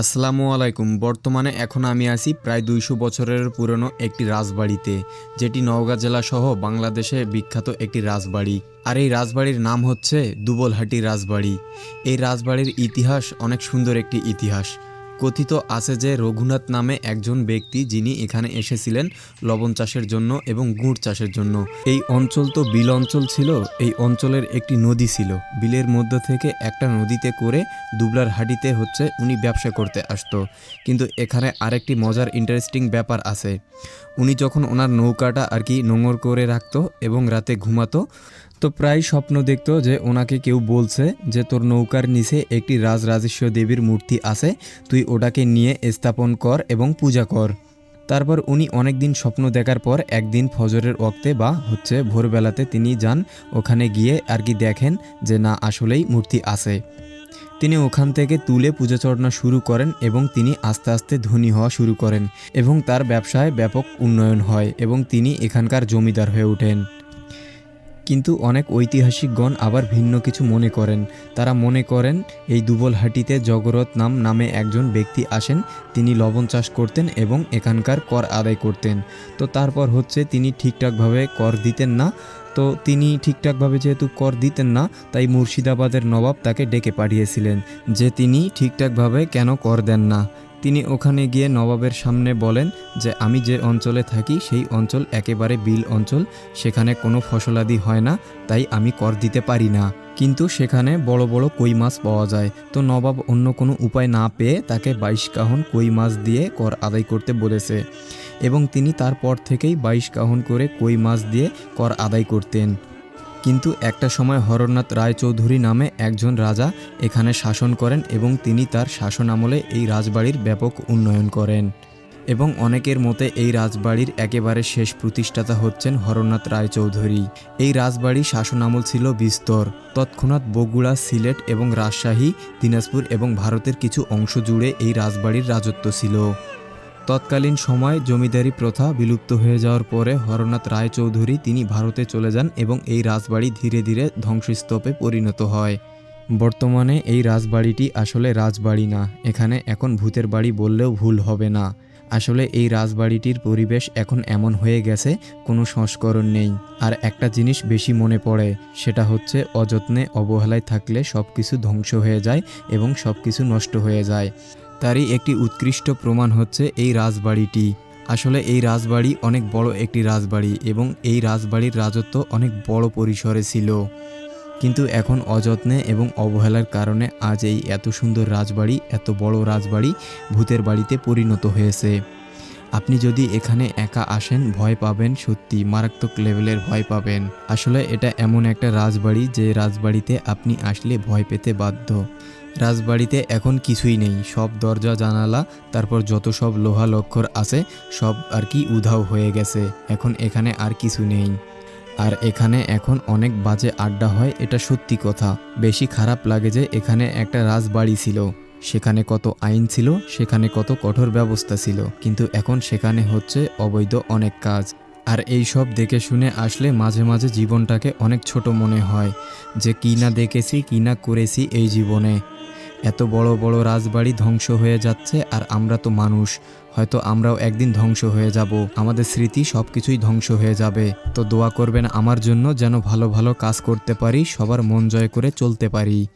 আসসালামু আলাইকুম। বর্তমানে এখন আমি আছি প্রায় দুইশো বছরের পুরনো একটি রাজবাড়িতে, যেটি নওগাঁ জেলা সহ বাংলাদেশে বিখ্যাত একটি রাজবাড়ি। আর এই রাজবাড়ির নাম হচ্ছে দুবলহাটি রাজবাড়ি। এই রাজবাড়ির ইতিহাস অনেক সুন্দর একটি ইতিহাস। কথিত আছে যে রঘুনাথ নামে একজন ব্যক্তি যিনি এখানে এসেছিলেন লবণ চাষের জন্য এবং গুড় চাষের জন্য। এই অঞ্চল তো বিল অঞ্চল ছিল, এই অঞ্চলের একটি নদী ছিল। বিলের মধ্য থেকে একটা নদীতে করে দুবলার হাটিতে হচ্ছে উনি ব্যবসা করতে আসতো। কিন্তু এখানে আরেকটি মজার ইন্টারেস্টিং ব্যাপার আছে। উনি যখন ওনার নৌকাটা আর কি নোঙর করে রাখতো এবং রাতে ঘুমাতো তো প্রায় স্বপ্ন দেখতো যে ওনাকে কেউ বলছে যে, তোর নৌকার নিচে একটি রাজরাজেশ্বর দেবীর মূর্তি আছে, তুই ওটাকে নিয়ে স্থাপন কর এবং পূজা কর। তারপর উনি অনেক দিন স্বপ্ন দেখার পর একদিন ফজরের ওক্তে বা হচ্ছে ভোরবেলাতে তিনি যান ওখানে গিয়ে আর কি দেখেন যে, না, আসলেই মূর্তি আছে। তিনি ওখান থেকে তুলে পূজাচরণা শুরু করেন এবং তিনি আস্তে আস্তে ধনী হওয়া শুরু করেন এবং তার ব্যবসায় ব্যাপক উন্নয়ন হয় এবং তিনি এখানকার জমিদার হয়ে ওঠেন। কিন্তু অনেক ঐতিহাসিকগণ আবার ভিন্ন কিছু মনে করেন। তারা মনে করেন, এই দুবলহাটিতে জগরত নাম নামে একজন ব্যক্তি আসেন, তিনি লবণ চাষ করতেন এবং এখানকার কর আদায় করতেন। তো তারপর হচ্ছে তিনি ঠিকঠাকভাবে কর দিতেন না। তো তিনি ঠিকঠাকভাবে যেহেতু কর দিতেন না, তাই মুর্শিদাবাদের নবাব তাকে ডেকে পাঠিয়েছিলেন, যে তিনি ঠিকঠাকভাবে কেন কর দেন না। তিনি ওখানে গিয়ে নবাবের সামনে বলেন যে, আমি যে অঞ্চলে থাকি, সেই অঞ্চল একেবারে বিল অঞ্চল। সেখানে কোনো ফসলাদি হয় না, তাই আমি কর দিতে পারি না। কিন্তু সেখানে বড় বড় কই মাছ পাওয়া যায়। তো নবাব অন্য কোনো উপায় না পেয়ে তাকে বাইশ কাহন কই মাছ দিয়ে কর আদায় করতে বলেছে। এবং তিনি তারপর থেকেই বাইশ কাহন করে কই মাছ দিয়ে কর আদায় করতেন। কিন্তু একটা সময় হরনাথ রায়চৌধুরী নামে একজন রাজা এখানে শাসন করেন এবং তিনি তার শাসন আমলে এই রাজবাড়ির ব্যাপক উন্নয়ন করেন। এবং অনেকের মতে এই রাজবাড়ির একেবারে শেষ প্রতিষ্ঠাতা হচ্ছেন হরনাথ রায়চৌধুরী। এই রাজবাড়ির শাসন আমল ছিল বিস্তর। তৎক্ষণাৎ বগুড়া, সিলেট এবং রাজশাহী, দিনাজপুর এবং ভারতের কিছু অংশ জুড়ে এই রাজবাড়ির রাজত্ব ছিল। তৎকালীন সময় জমিদারি প্রথা বিলুপ্ত হয়ে যাওয়ার পরে হরনাথ রায়চৌধুরী তিনি ভারতে চলে যান এবং এই রাজবাড়ি ধীরে ধীরে ধ্বংসস্তূপে পরিণত হয়। বর্তমানে এই রাজবাড়িটি আসলে রাজবাড়ি না, এখানে এখন ভূতের বাড়ি বললেও ভুল হবে না। আসলে এই রাজবাড়িটির পরিবেশ এখন এমন হয়ে গেছে, কোনো সংস্করণ নেই। আর একটা জিনিস বেশি মনে পড়ে, সেটা হচ্ছে অযত্নে অবহেলায় থাকলে সব কিছু ধ্বংস হয়ে যায় এবং সব কিছু নষ্ট হয়ে যায়। তারই একটি উৎকৃষ্ট প্রমাণ হচ্ছে এই রাজবাড়িটি। আসলে এই রাজবাড়ি অনেক বড় একটি রাজবাড়ি এবং এই রাজবাড়ির রাজত্ব অনেক বড় পরিসরে ছিল। কিন্তু এখন অযত্নে এবং অবহেলার কারণে আজ এই এত সুন্দর রাজবাড়ি, এত বড় রাজবাড়ি ভূতের বাড়িতে পরিণত হয়েছে। আপনি যদি এখানে একা আসেন, ভয় পাবেন, সত্যি মারাত্মক লেভেলের ভয় পাবেন। আসলে এটা এমন একটা রাজবাড়ি যে রাজবাড়িতে আপনি আসলে ভয় পেতে বাধ্য। রাজবাড়িতে এখন কিছুই নেই। সব দরজা, জানালা, তারপর যত সব লোহা লক্ষর আছে, সব আর কি উধাও হয়ে গেছে। এখন এখানে আর কিছু নেই। আর এখানে এখন অনেক বাজে আড্ডা হয়, এটা সত্যি কথা। বেশি খারাপ লাগে যে এখানে একটা রাজবাড়ি ছিল। সেখানে কত আইন ছিল, সেখানে কত কঠোর ব্যবস্থা ছিল। কিন্তু এখন সেখানে হচ্ছে অবৈধ অনেক কাজ। আর এই সব দেখে শুনে আসলে মাঝে মাঝে জীবনটাকে অনেক ছোট মনে হয়। যে কী না দেখেছি, কী না করেছি এই জীবনে। এত বড় বড় রাজবাড়ি ধ্বংস হয়ে যাচ্ছে আর আমরা তো মানুষ। হয়তো আমরাও একদিন ধ্বংস হয়ে যাব। আমাদের স্মৃতি সব কিছুই ধ্বংস হয়ে যাবে। তো দোয়া করবেন আমার জন্য যেন ভালো ভালো কাজ করতে পারি, সবার মন জয় করে চলতে পারি।